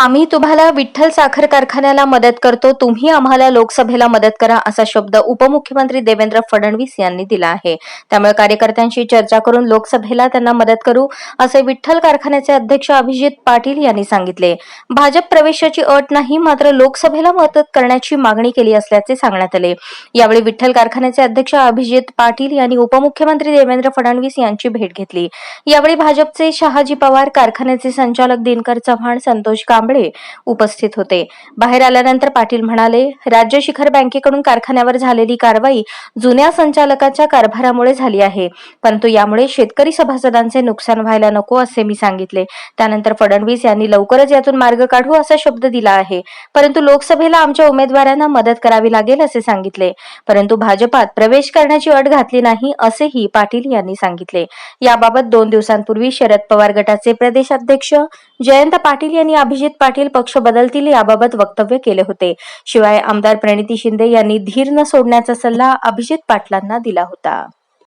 आम्ही तुम्हाला विठ्ठल साखर कारखान्याला मदत करतो. तुम्ही आम्हाला लोकसभेला मदत करा असा शब्द उपमुख्यमंत्री देवेंद्र फडणवीस यांनी दिला आहे. त्यामुळे कार्यकर्त्यांशी चर्चा करून लोकसभेला त्यांना मदत करू असे विठ्ठल कारखान्याचे अध्यक्ष अभिजित पाटील यांनी सांगितले. भाजप प्रवेशाची अट नाही मात्र लोकसभेला मदत करण्याची मागणी केली असल्याचे सांगण्यात आले. यावेळी विठ्ठल कारखान्याचे अध्यक्ष अभिजित पाटील यांनी उपमुख्यमंत्री देवेंद्र फडणवीस यांची भेट घेतली. यावेळी भाजपचे शहाजी पवार कारखान्याचे संचालक दिनकर चव्हाण संतोष कांबळे कांबळे उपस्थित होते. बाहेर आल्यानंतर पाटील म्हणाले राज्य शिखर बँकेकडून कारखान्यावर झालेली कारवाई जुन्या संचालकाच्या कारभारामुळे झाली आहे. परंतु यामुळे शेतकरी सभासदांचे नुकसान व्हायला नको असे मी सांगितले. त्यानंतर फडणवीस यांनी लवकरच यातून मार्ग काढू असा शब्द दिला आहे. परंतु लोकसभेला आमच्या उमेदवारांना मदत करावी लागेल असे सांगितले. परंतु भाजपात प्रवेश करण्याची अट घातली नाही असेही पाटील यांनी सांगितले. याबाबत दोन दिवसांपूर्वी शरद पवार गटाचे प्रदेशाध्यक्ष जयंत पाटील यांनी अभिजित पाटील पक्ष बदलतील याबाबत वक्तव्य केले होते. शिवाय आमदार प्रणिती शिंदे यांनी धीर न सोडण्याचा सल्ला अभिजित पाटलांना दिला होता.